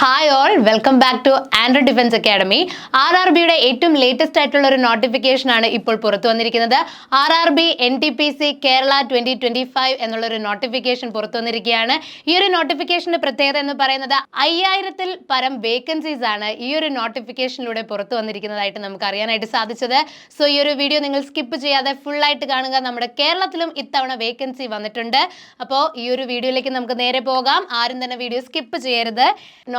Hi all welcome back to android defence academy R R ബിയുടെ ഏറ്റവും latest ആയിട്ടുള്ള ഒരു നോട്ടിഫിക്കേഷൻ ആണ് ഇപ്പോൾ പുറത്തു വന്നിരിക്കുന്നത്. R R B N T P C Kerala twenty twenty five എന്നുള്ള ഒരു നോട്ടിഫിക്കേഷൻ പുറത്തു വന്നിരിക്കുകയാണ്. ഈ ഒരു നോട്ടിഫിക്കേഷന്റെ പ്രത്യേകത എന്ന് പറയുന്നത് അയ്യായിരത്തിൽ പരം വേക്കൻസീസ് ആണ് ഈ ഒരു നോട്ടിഫിക്കേഷനിലൂടെ പുറത്തു വന്നിരിക്കുന്നതായിട്ട് നമുക്ക് അറിയാനായിട്ട് സാധിച്ചത്. സോ ഈ ഒരു വീഡിയോ നിങ്ങൾ സ്കിപ്പ് ചെയ്യാതെ ഫുൾ ആയിട്ട് കാണുക. നമ്മുടെ കേരളത്തിലും ഇത്തവണ വേക്കൻസി വന്നിട്ടുണ്ട്. അപ്പോൾ ഈ ഒരു വീഡിയോയിലേക്ക് നമുക്ക് നേരെ പോകാം. ആരും തന്നെ വീഡിയോ സ്കിപ്പ് ചെയ്യരുത്.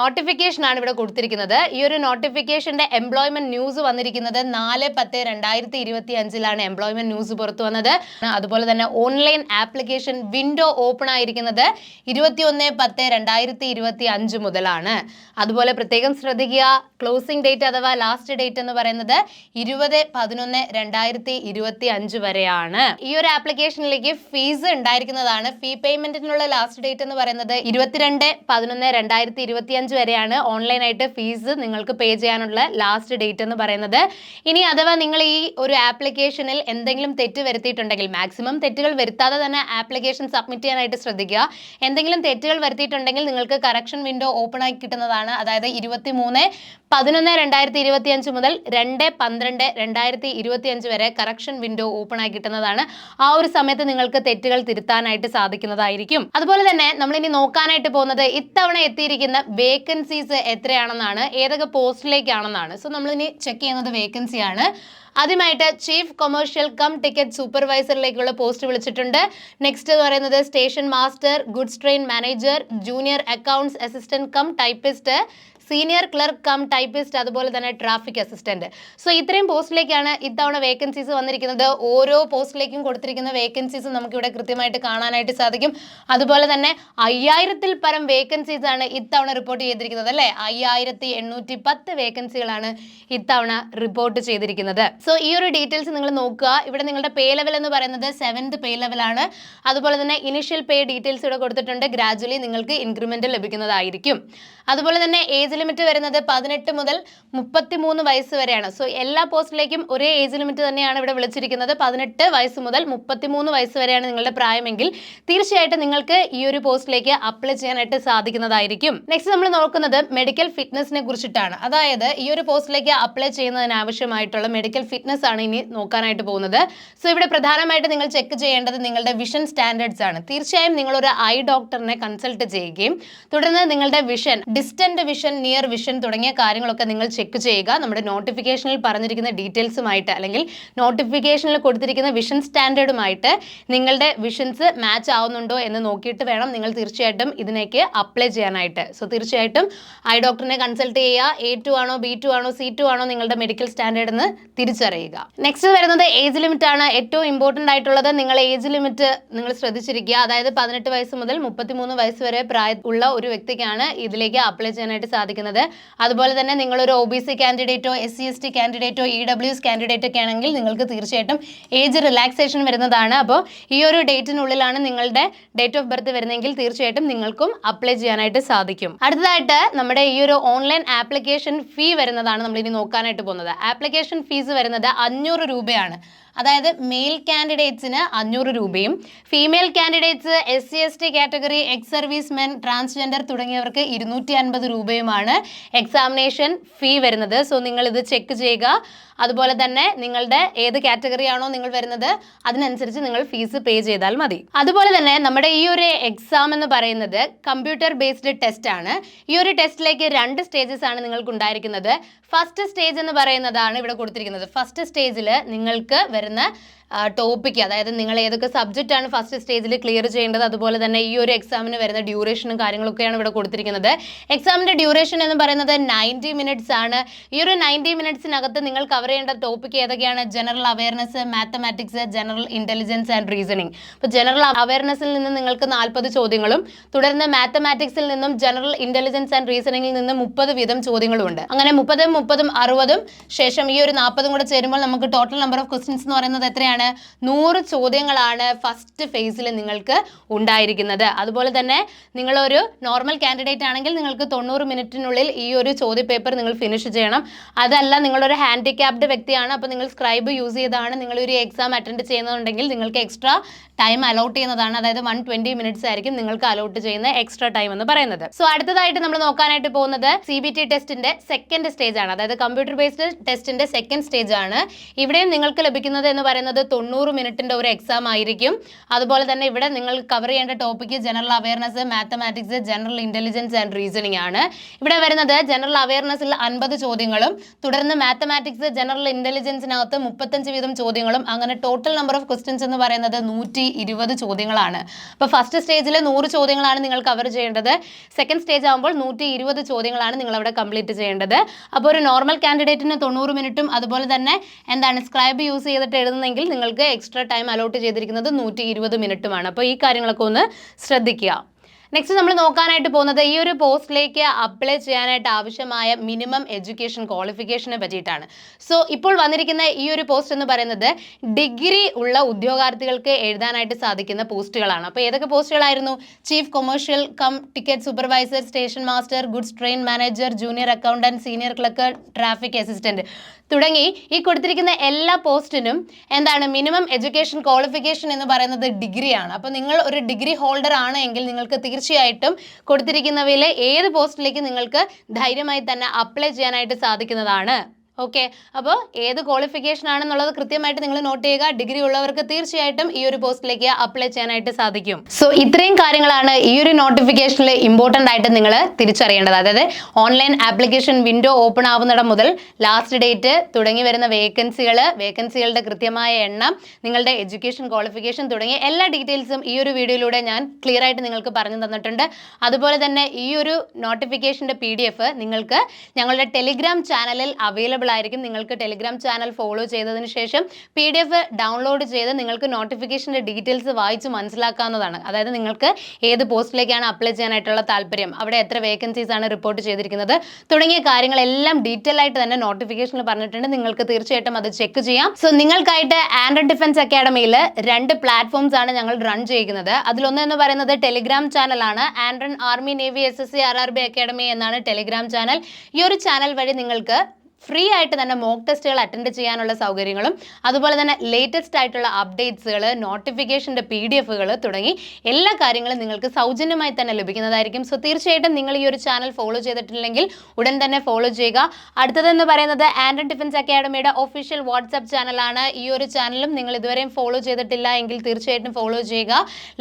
നോട്ടിഫിക്കേഷൻ ആണ് ഇവിടെ കൊടുത്തിരിക്കുന്നത്. ഈ ഒരു നോട്ടിഫിക്കേഷന്റെ എംപ്ലോയ്മെന്റ് ന്യൂസ് വന്നിരിക്കുന്നത് നാല് പത്ത് രണ്ടായിരത്തി ഇരുപത്തി അഞ്ചിലാണ് എംപ്ലോയ്മെന്റ് ന്യൂസ് പുറത്തു വന്നത്. അതുപോലെ തന്നെ ഓൺലൈൻ ആപ്ലിക്കേഷൻ വിൻഡോ ഓപ്പൺ ആയിരിക്കുന്നത് ഇരുപത്തിയൊന്ന് പത്ത് രണ്ടായിരത്തി ഇരുപത്തി അഞ്ച് മുതലാണ്. അതുപോലെ പ്രത്യേകം ശ്രദ്ധിക്കുക ക്ലോസിംഗ് ഡേറ്റ് അഥവാ ലാസ്റ്റ് ഡേറ്റ് എന്ന് പറയുന്നത് ഇരുപത് പതിനൊന്ന് രണ്ടായിരത്തി ഇരുപത്തി അഞ്ച് വരെയാണ്. ഈ ഒരു ആപ്ലിക്കേഷനിലേക്ക് ഫീസ് ഉണ്ടായിരിക്കുന്നതാണ്. ഫീ പേയ്മെന്റിനുള്ള ലാസ്റ്റ് ഡേറ്റ് എന്ന് പറയുന്നത് ഇരുപത്തിരണ്ട് പതിനൊന്ന് രണ്ടായിരത്തി ഇരുപത്തി അഞ്ച് വരെയാണ് ഓൺലൈനായിട്ട് ഫീസ് നിങ്ങൾക്ക് പേ ചെയ്യാനുള്ള ലാസ്റ്റ് ഡേറ്റ് എന്ന് പറയുന്നത്. ഇനി അഥവാ നിങ്ങൾ ഈ ഒരു ആപ്ലിക്കേഷനിൽ എന്തെങ്കിലും തെറ്റ് വരുത്തിയിട്ടുണ്ടെങ്കിൽ മാക്സിമം തെറ്റുകൾ വരുത്താതെ തന്നെ ആപ്ലിക്കേഷൻ സബ്മിറ്റ് ചെയ്യാനായിട്ട് ശ്രദ്ധിക്കുക. എന്തെങ്കിലും തെറ്റുകൾ വരുത്തിയിട്ടുണ്ടെങ്കിൽ നിങ്ങൾക്ക് കറക്ഷൻ വിൻഡോ ഓപ്പൺ ആയി കിട്ടുന്നതാണ്. അതായത് ഇരുപത്തി മൂന്ന് പതിനൊന്ന് രണ്ടായിരത്തി ഇരുപത്തി അഞ്ച് മുതൽ രണ്ട് പന്ത്രണ്ട് രണ്ടായിരത്തി ഇരുപത്തി അഞ്ച് വരെ കറക്ഷൻ വിൻഡോ ഓപ്പൺ ആയി കിട്ടുന്നതാണ്. ആ ഒരു സമയത്ത് നിങ്ങൾക്ക് തെറ്റുകൾ തിരുത്താനായിട്ട് സാധിക്കുന്നതായിരിക്കും. അതുപോലെ തന്നെ നമ്മൾ ഇനി നോക്കാനായിട്ട് പോകുന്നത് ഇത്തവണ എത്തിയിരിക്കുന്ന വേക്കൻസീസ് എത്രയാണെന്നാണ് ഏതൊക്കെ പോസ്റ്റിലേക്കാണെന്നാണ്. സോ നമ്മളിനി ചെക്ക് ചെയ്യുന്നത് വേക്കൻസി ആണ് ആദ്യമായിട്ട് ചീഫ് കൊമേഴ്ഷ്യൽ കം ടിക്കറ്റ് സൂപ്പർവൈസറിലേക്കുള്ള പോസ്റ്റ് വിളിച്ചിട്ടുണ്ട്. നെക്സ്റ്റ് എന്ന് പറയുന്നത് station master goods train manager junior accounts assistant cum typist senior clerk cum typist അതുപോലെ തന്നെ ട്രാഫിക് അസിസ്റ്റന്റ്. സോ ഇത്രയും പോസ്റ്റിലേക്കാണ് ഇത്തവണ വേക്കൻസീസ് വന്നിരിക്കുന്നത്. ഓരോ പോസ്റ്റിലേക്കും കൊടുത്തിരിക്കുന്ന വേക്കൻസീസ് നമുക്കിവിടെ കൃത്യമായിട്ട് കാണാനായിട്ട് സാധിക്കും. അതുപോലെ തന്നെ അയ്യായിരത്തിൽ പരം വേക്കൻസീസ് ആണ് ഇത്തവണ റിപ്പോർട്ട് ചെയ്തിരിക്കുന്നത് അല്ലേ? അയ്യായിരത്തി എണ്ണൂറ്റി പത്ത് വേക്കൻസികളാണ് ഇത്തവണ റിപ്പോർട്ട് ചെയ്തിരിക്കുന്നത്. സോ ഈ ഒരു ഡീറ്റെയിൽസ് നിങ്ങൾ നോക്കുക. ഇവിടെ നിങ്ങളുടെ പേ ലെവൽ എന്ന് പറയുന്നത് സെവൻത് പേ ലെവലാണ് അതുപോലെ തന്നെ ഇനിഷ്യൽ പേ ഡീറ്റെയിൽസ് ഇവിടെ കൊടുത്തിട്ടുണ്ട്. ഗ്രാജുവലി നിങ്ങൾക്ക് ഇൻക്രിമെന്റ് ലഭിക്കുന്നതായിരിക്കും. അതുപോലെ തന്നെ ഏജ് ലിമിറ്റ് വരുന്നത് പതിനെട്ട് മുതൽ മുപ്പത്തി മൂന്ന് വയസ്സ് വരെയാണ്. സോ എല്ലാ പോസ്റ്റിലേക്കും ഒരേ ഏജ് ലിമിറ്റ് തന്നെയാണ് ഇവിടെ വിളിച്ചിരിക്കുന്നത്. പതിനെട്ട് വയസ്സ് മുതൽ മുപ്പത്തി മൂന്ന് വയസ്സ് വരെയാണ് നിങ്ങളുടെ പ്രായമെങ്കിൽ തീർച്ചയായിട്ടും നിങ്ങൾക്ക് ഈ ഒരു പോസ്റ്റിലേക്ക് അപ്ലൈ ചെയ്യാനായിട്ട് സാധിക്കുന്നതായിരിക്കും. നെക്സ്റ്റ് നമ്മൾ നോക്കുന്നത് മെഡിക്കൽ ഫിറ്റ്നസിനെ കുറിച്ചിട്ടാണ്. അതായത് ഈ ഒരു പോസ്റ്റിലേക്ക് അപ്ലൈ ചെയ്യുന്നതിന് ആവശ്യമായിട്ടുള്ള മെഡിക്കൽ ഫിറ്റ്നസ് ആണ് ഇനി നോക്കാനായിട്ട് പോകുന്നത്. സോ ഇവിടെ പ്രധാനമായിട്ട് നിങ്ങൾ ചെക്ക് ചെയ്യേണ്ടത് നിങ്ങളുടെ വിഷൻ സ്റ്റാൻഡേർഡ്സ് ആണ്. തീർച്ചയായും നിങ്ങൾ ഒരു ഐ ഡോക്ടറിനെ കൺസൾട്ട് ചെയ്യുകയും തുടർന്ന് നിങ്ങളുടെ vision distant vision near vision തുടങ്ങിയ കാര്യങ്ങളൊക്കെ നിങ്ങൾ ചെക്ക് ചെയ്യുക. നമ്മുടെ നോട്ടിഫിക്കേഷനിൽ പറഞ്ഞിരിക്കുന്ന ഡീറ്റെയിൽസുമായിട്ട് അല്ലെങ്കിൽ നോട്ടിഫിക്കേഷനിൽ കൊടുത്തിരിക്കുന്ന വിഷൻ സ്റ്റാൻഡേർഡുമായിട്ട് നിങ്ങളുടെ വിഷൻസ് മാച്ച് ആവുന്നുണ്ടോ എന്ന് നോക്കിയിട്ട് വേണം നിങ്ങൾ തീർച്ചയായിട്ടും ഇതിനേക്ക് അപ്ലൈ ചെയ്യാനായിട്ട്. സോ തീർച്ചയായിട്ടും ഐ ഡോക്ടറിനെ കൺസൾട്ട് ചെയ്യുക. എ ടു ആണോ ബി ടു ആണോ സി ടു ആണോ നിങ്ങളുടെ മെഡിക്കൽ സ്റ്റാൻഡേർഡ് എന്ന് തിരിച്ചറിയുക. നെക്സ്റ്റ് വരുന്നത് ഏജ് ലിമിറ്റ് ആണ്. ഏറ്റവും ഇമ്പോർട്ടന്റ് ആയിട്ടുള്ളത് നിങ്ങൾ ഏജ് ലിമിറ്റ് നിങ്ങൾ ശ്രദ്ധിച്ചിരിക്കുക. അതായത് പതിനെട്ട് വയസ്സ് മുതൽ മുപ്പത്തിമൂന്ന് വയസ്സ് വരെ പ്രായ ഉള്ള ഒരു വ്യക്തിക്കാണ് ഇതിലേക്ക് അപ്ലൈ ചെയ്യാനായിട്ട് സാധിക്കുന്നത്. അതുപോലെ തന്നെ നിങ്ങളൊരു ഒ ബി സി കാൻഡിഡേറ്റോ എസ് സി എസ് ടി കാൻഡിഡേറ്റോ ഇ ഡബ്ല്യു എസ് കാൻഡിഡേറ്റ് ഒക്കെ ആണെങ്കിൽ നിങ്ങൾക്ക് തീർച്ചയായിട്ടും ഏജ് റിലാക്സേഷൻ വരുന്നതാണ്. അപ്പോൾ ഈ ഒരു ഡേറ്റിനുള്ളിലാണ് നിങ്ങളുടെ ഡേറ്റ് ഓഫ് ബർത്ത് വരുന്നതെങ്കിൽ തീർച്ചയായിട്ടും നിങ്ങൾക്കും അപ്ലൈ ചെയ്യാനായിട്ട് സാധിക്കും. അടുത്തതായിട്ട് നമ്മുടെ ഈ ഒരു ഓൺലൈൻ ആപ്ലിക്കേഷൻ ഫീ വരുന്നതാണ് നമ്മൾ ഇനി നോക്കാനായിട്ട് പോകുന്നത്. ആപ്ലിക്കേഷൻ ഫീസ് വരുന്നത് അഞ്ഞൂറ് രൂപയാണ്. അതായത് മെയിൽ കാൻഡിഡേറ്റ്സിന് അഞ്ഞൂറ് രൂപയും female candidates S C S T category ex service men transgender തുടങ്ങിയവർക്ക് ഇരുന്നൂറ്റി അൻപത് രൂപയുമാണ് എക്സാമിനേഷൻ ഫീ വരുന്നത്. സോ നിങ്ങൾ ഇത് ചെക്ക് ചെയ്യുക. അതുപോലെ തന്നെ നിങ്ങളുടെ ഏത് കാറ്റഗറിയാണോ നിങ്ങൾ വരുന്നത് അതിനനുസരിച്ച് നിങ്ങൾ ഫീസ് പേ ചെയ്താൽ മതി. അതുപോലെ തന്നെ നമ്മുടെ ഈ ഒരു എക്സാം എന്ന് പറയുന്നത് കമ്പ്യൂട്ടർ ബേസ്ഡ് ടെസ്റ്റ് ആണ്. ഈ ഒരു ടെസ്റ്റിലേക്ക് രണ്ട് സ്റ്റേജസ് ആണ് നിങ്ങൾക്ക് ഉണ്ടായിരിക്കുന്നത് ഫസ്റ്റ് സ്റ്റേജ് എന്ന് പറയുന്നതാണ് ഇവിടെ കൊടുത്തിരിക്കുന്നത്. ഫസ്റ്റ് സ്റ്റേജിൽ നിങ്ങൾക്ക് ചേർന്ന് ടോപ്പിക്ക് അതായത് നിങ്ങൾ ഏതൊക്കെ സബ്ജക്റ്റ് ആണ് ഫസ്റ്റ് സ്റ്റേജിൽ ക്ലിയർ ചെയ്യേണ്ടത് അതുപോലെ തന്നെ ഈ ഒരു എക്സാമിന് വരുന്ന ഡ്യൂറേഷനും കാര്യങ്ങളൊക്കെയാണ് ഇവിടെ കൊടുത്തിരിക്കുന്നത്. എക്സാമിന്റെ ഡ്യൂറേഷൻ എന്ന് പറയുന്നത് നയന്റി മിനിറ്റ്സ് ആണ്. ഈ ഒരു നയന്റി മിനിറ്റ്സിനകത്ത് നിങ്ങൾ കവർ ചെയ്യേണ്ട ടോപ്പിക് ഏതൊക്കെയാണ്? General awareness mathematics general intelligence and reasoning അപ്പോൾ ജനറൽ അവയർനെസ്സിൽ നിന്ന് നിങ്ങൾക്ക് നാൽപ്പത് ചോദ്യങ്ങളും തുടർന്ന് മാത്തമാറ്റിക്സിൽ നിന്നും ജനറൽ ഇന്റലിജൻസ് ആൻഡ് റീസണിങ്ങിൽ നിന്ന് മുപ്പത് വീതം ചോദ്യങ്ങളും ഉണ്ട്. അങ്ങനെ മുപ്പതും മുപ്പതും അറുപതും ശേഷം ഈ ഒരു നാൽപ്പതും കൂടെ ചേരുമ്പോൾ നമുക്ക് ടോട്ടൽ നമ്പർ ഓഫ് ക്വസ്റ്റ്യൻസ് എന്ന് പറയുന്നത് എത്രയാണ്? നൂറ് ചോദ്യങ്ങളാണ് ഫസ്റ്റ് ഫേസിൽ നിങ്ങൾക്ക് ഉണ്ടായിരിക്കുന്നത്. അതുപോലെ തന്നെ നിങ്ങളൊരു നോർമൽ കാൻഡിഡേറ്റ് ആണെങ്കിൽ നിങ്ങൾക്ക് തൊണ്ണൂറ് മിനിറ്റിനുള്ളിൽ ഈ ഒരു ചോദ്യപേപ്പർ നിങ്ങൾ ഫിനിഷ് ചെയ്യണം. അതല്ല നിങ്ങളൊരു ഹാൻഡിക്യാപ്ഡ് വ്യക്തിയാണ് അപ്പോൾ നിങ്ങൾ സ്ക്രൈബ് യൂസ് ചെയ്താണ് നിങ്ങൾ ഒരു എക്സാം അറ്റൻഡ് ചെയ്യുന്നുണ്ടെങ്കിൽ നിങ്ങൾക്ക് എക്സ്ട്രാ ടൈം അലോട്ട് ചെയ്യുന്നതാണ്. അതായത് വൺ ട്വന്റി മിനിറ്റ്സ് ആയിരിക്കും നിങ്ങൾക്ക് അലോട്ട് ചെയ്യുന്ന എക്സ്ട്രാ ടൈം എന്ന് പറയുന്നത്. സോ അടുത്തതായിട്ട് നമ്മൾ നോക്കാനായിട്ട് പോകുന്നത് സി ബി ടി ടെസ്റ്റിന്റെ സെക്കൻഡ് സ്റ്റേജ് ആണ്. അതായത് കമ്പ്യൂട്ടർ ബേസ്ഡ് ടെസ്റ്റിന്റെ സെക്കൻഡ് സ്റ്റേജ് ആണ്. ഇവിടെയും നിങ്ങൾക്ക് ലഭിക്കുന്നത് എന്ന് പറയുന്നത് തൊണ്ണൂറ് മിനിറ്റിന്റെ ഒരു എക്സാം ആയിരിക്കും. അതുപോലെ തന്നെ ഇവിടെ നിങ്ങൾ കവർ ചെയ്യേണ്ട topic general awareness mathematics general intelligence and reasoning ആണ്. ഇവിടെ വരുന്നത് ജനറൽ അവയർനെസ്സിൽ അൻപത് ചോദ്യങ്ങളും തുടർന്ന് മാത്തമാറ്റിക്സ് ജനറൽ ഇന്റലിജൻസിനകത്ത് മുപ്പത്തഞ്ച് വീതം ചോദ്യങ്ങളും അങ്ങനെ ടോട്ടൽ നമ്പർ ഓഫ് ക്വസ്റ്റ്യൻസ് എന്ന് പറയുന്നത് നൂറ്റി ഇരുപത് ചോദ്യങ്ങളാണ്. അപ്പോൾ ഫസ്റ്റ് സ്റ്റേജിൽ നൂറ് ചോദ്യങ്ങളാണ് നിങ്ങൾ കവർ ചെയ്യേണ്ടത്. സെക്കൻഡ് സ്റ്റേജ് ആകുമ്പോൾ നൂറ്റി ഇരുപത് ചോദ്യങ്ങളാണ് നിങ്ങൾ അവിടെ കംപ്ലീറ്റ് ചെയ്യേണ്ടത്. അപ്പോൾ ഒരു നോർമൽ കാൻഡിഡേറ്റിന് തൊണ്ണൂറ് മിനിറ്റും അതുപോലെ തന്നെ എന്താണ് സ്ക്രൈബ് യൂസ് ചെയ്തിട്ട് എഴുതുന്നെങ്കിൽ നിങ്ങൾക്ക് എക്സ്ട്രാ ടൈം അലോട്ട് ചെയ്തിരിക്കുന്നത് നൂറ്റി ഇരുപത് മിനിറ്റുമാണ്. അപ്പോൾ ഈ കാര്യങ്ങളൊക്കെ ഒന്ന് ശ്രദ്ധിക്കുക. നെക്സ്റ്റ് നമ്മൾ നോക്കാനായിട്ട് പോകുന്നത് ഈ ഒരു പോസ്റ്റിലേക്ക് അപ്ലൈ ചെയ്യാനായിട്ട് ആവശ്യമായ മിനിമം എഡ്യൂക്കേഷൻ ക്വാളിഫിക്കേഷനെ പറ്റിയിട്ടാണ്. സോ ഇപ്പോൾ വന്നിരിക്കുന്ന ഈ ഒരു പോസ്റ്റ് എന്ന് പറയുന്നത് ഡിഗ്രി ഉള്ള ഉദ്യോഗാർത്ഥികൾക്ക് എഴുതാനായിട്ട് സാധിക്കുന്ന പോസ്റ്റുകളാണ് അപ്പോൾ ഏതൊക്കെ പോസ്റ്റുകളായിരുന്നു chief commercial cum ticket supervisor station master goods train manager junior accountant senior clerk traffic assistant തുടങ്ങി ഈ കൊടുത്തിരിക്കുന്ന എല്ലാ പോസ്റ്റിനും എന്താണ് മിനിമം എഡ്യൂക്കേഷൻ ക്വാളിഫിക്കേഷൻ എന്ന് പറയുന്നത് ഡിഗ്രിയാണ്. അപ്പോൾ നിങ്ങൾ ഒരു ഡിഗ്രി ഹോൾഡർ ആണ് എങ്കിൽ നിങ്ങൾക്ക് തീർച്ചയായിട്ടും കൊടുത്തിരിക്കുന്നവയിലെ ഏത് പോസ്റ്റിലേക്ക് നിങ്ങൾക്ക് ധൈര്യമായി തന്നെ അപ്ലൈ ചെയ്യാനായിട്ട് സാധിക്കുന്നതാണ്. ഓക്കെ അപ്പോൾ ഏത് ക്വാളിഫിക്കേഷൻ ആണെന്നുള്ളത് കൃത്യമായിട്ട് നിങ്ങൾ നോട്ട് ചെയ്യുക. ഡിഗ്രി ഉള്ളവർക്ക് തീർച്ചയായിട്ടും ഈ ഒരു പോസ്റ്റിലേക്ക് അപ്ലൈ ചെയ്യാനായിട്ട് സാധിക്കും. സോ ഇത്രയും കാര്യങ്ങളാണ് ഈ ഒരു നോട്ടിഫിക്കേഷനിൽ ഇമ്പോർട്ടന്റ് ആയിട്ട് നിങ്ങൾ തിരിച്ചറിയേണ്ടത്. അതായത് ഓൺലൈൻ ആപ്ലിക്കേഷൻ വിൻഡോ ഓപ്പൺ ആവുന്നിടം മുതൽ ലാസ്റ്റ് ഡേറ്റ് തുടങ്ങി വരുന്ന വേക്കൻസികൾ വേക്കൻസികളുടെ കൃത്യമായ എണ്ണം നിങ്ങളുടെ എഡ്യൂക്കേഷൻ ക്വാളിഫിക്കേഷൻ തുടങ്ങിയ എല്ലാ ഡീറ്റെയിൽസും ഈ ഒരു വീഡിയോയിലൂടെ ഞാൻ ക്ലിയർ ആയിട്ട് നിങ്ങൾക്ക് പറഞ്ഞു തന്നിട്ടുണ്ട്. അതുപോലെ തന്നെ ഈ ഒരു നോട്ടിഫിക്കേഷന്റെ പി നിങ്ങൾക്ക് ഞങ്ങളുടെ ടെലിഗ്രാം ചാനലിൽ അവൈലബിൾ ആയിരിക്കും. നിങ്ങൾക്ക് ടെലിഗ്രാം ചാനൽ ഫോളോ ചെയ്തതിന് ശേഷം പി ഡി എഫ് ഡൗൺലോഡ് ചെയ്ത് നിങ്ങൾക്ക് നോട്ടിഫിക്കേഷന്റെ ഡീറ്റെയിൽസ് വായിച്ച് മനസ്സിലാക്കാവുന്നതാണ്. അതായത് നിങ്ങൾക്ക് ഏത് പോസ്റ്റിലേക്കാണ് അപ്ലൈ ചെയ്യാനായിട്ടുള്ള താല്പര്യം അവിടെ എത്ര വേക്കൻസീസ് ആണ് റിപ്പോർട്ട് ചെയ്തിരിക്കുന്നത് തുടങ്ങിയ കാര്യങ്ങളെല്ലാം ഡീറ്റെയിൽ ആയിട്ട് തന്നെ നോട്ടിഫിക്കേഷനിൽ പറഞ്ഞിട്ടുണ്ട്. നിങ്ങൾക്ക് തീർച്ചയായിട്ടും അത് ചെക്ക് ചെയ്യാം. സോ നിങ്ങൾക്കായിട്ട് ആൻഡ് ഡിഫൻസ് അക്കാഡമിയിൽ രണ്ട് പ്ലാറ്റ്ഫോംസ് ആണ് ഞങ്ങൾ റൺ ചെയ്യുന്നത്. അതിലൊന്ന് എന്ന് പറയുന്നത് ടെലിഗ്രാം ചാനലാണ് android army navy S S C R R B academy എന്നാണ് ടെലിഗ്രാം ചാനൽ ഈ ഒരു ചാനൽ വഴി നിങ്ങൾക്ക് ഫ്രീ ആയിട്ട് തന്നെ മോക്ക് ടെസ്റ്റുകൾ അറ്റൻഡ് ചെയ്യാനുള്ള സൗകര്യങ്ങളും അതുപോലെ തന്നെ ലേറ്റസ്റ്റ് ആയിട്ടുള്ള അപ്ഡേറ്റ്സുകൾ നോട്ടിഫിക്കേഷന്റെ പി ഡി എഫുകൾ തുടങ്ങി എല്ലാ കാര്യങ്ങളും നിങ്ങൾക്ക് സൗജന്യമായി തന്നെ ലഭിക്കുന്നതായിരിക്കും. സോ തീർച്ചയായിട്ടും നിങ്ങൾ ഈ ഒരു ചാനൽ ഫോളോ ചെയ്തിട്ടില്ലെങ്കിൽ ഉടൻ തന്നെ ഫോളോ ചെയ്യുക. അടുത്തതെന്ന് പറയുന്നത് ആൻഡ് ഡിഫൻസ് അക്കാഡമിയുടെ ഒഫീഷ്യൽ വാട്സപ്പ് ചാനലാണ് ഈ ഒരു ചാനലും നിങ്ങൾ ഇതുവരെയും ഫോളോ ചെയ്തിട്ടില്ല എങ്കിൽ തീർച്ചയായിട്ടും ഫോളോ ചെയ്യുക.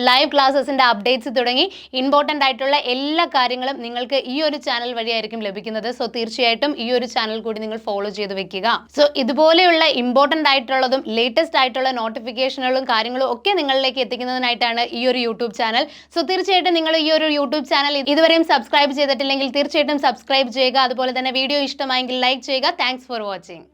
ലൈവ് ക്ലാസ്സസിന്റെ അപ്ഡേറ്റ്സ് തുടങ്ങി ഇമ്പോർട്ടന്റ് ആയിട്ടുള്ള എല്ലാ കാര്യങ്ങളും നിങ്ങൾക്ക് ഈ ഒരു ചാനൽ വഴിയായിരിക്കും ലഭിക്കുന്നത്. സോ തീർച്ചയായിട്ടും ഈ ഒരു ചാനൽ കൂടി നിങ്ങൾ ഫോളോ ചെയ്ത് വെക്കുക. സോ ഇതുപോലെയുള്ള ഇമ്പോർട്ടന്റ് ആയിട്ടുള്ളതും ലേറ്റസ്റ്റ് ആയിട്ടുള്ള നോട്ടിഫിക്കേഷനുകളും കാര്യങ്ങളും ഒക്കെ നിങ്ങളിലേക്ക് എത്തിക്കുന്നതിനായിട്ടാണ് ഈ ഒരു യൂട്യൂബ് ചാനൽ. സോ തീർച്ചയായിട്ടും നിങ്ങൾ ഈ ഒരു യൂട്യൂബ് ചാനൽ ഇതുവരെയും സബ്സ്ക്രൈബ് ചെയ്തിട്ടില്ലെങ്കിൽ തീർച്ചയായിട്ടും സബ്സ്ക്രൈബ് ചെയ്യുക. അതുപോലെ തന്നെ വീഡിയോ ഇഷ്ടമായെങ്കിൽ ലൈക്ക് ചെയ്യുക. Thanks for watching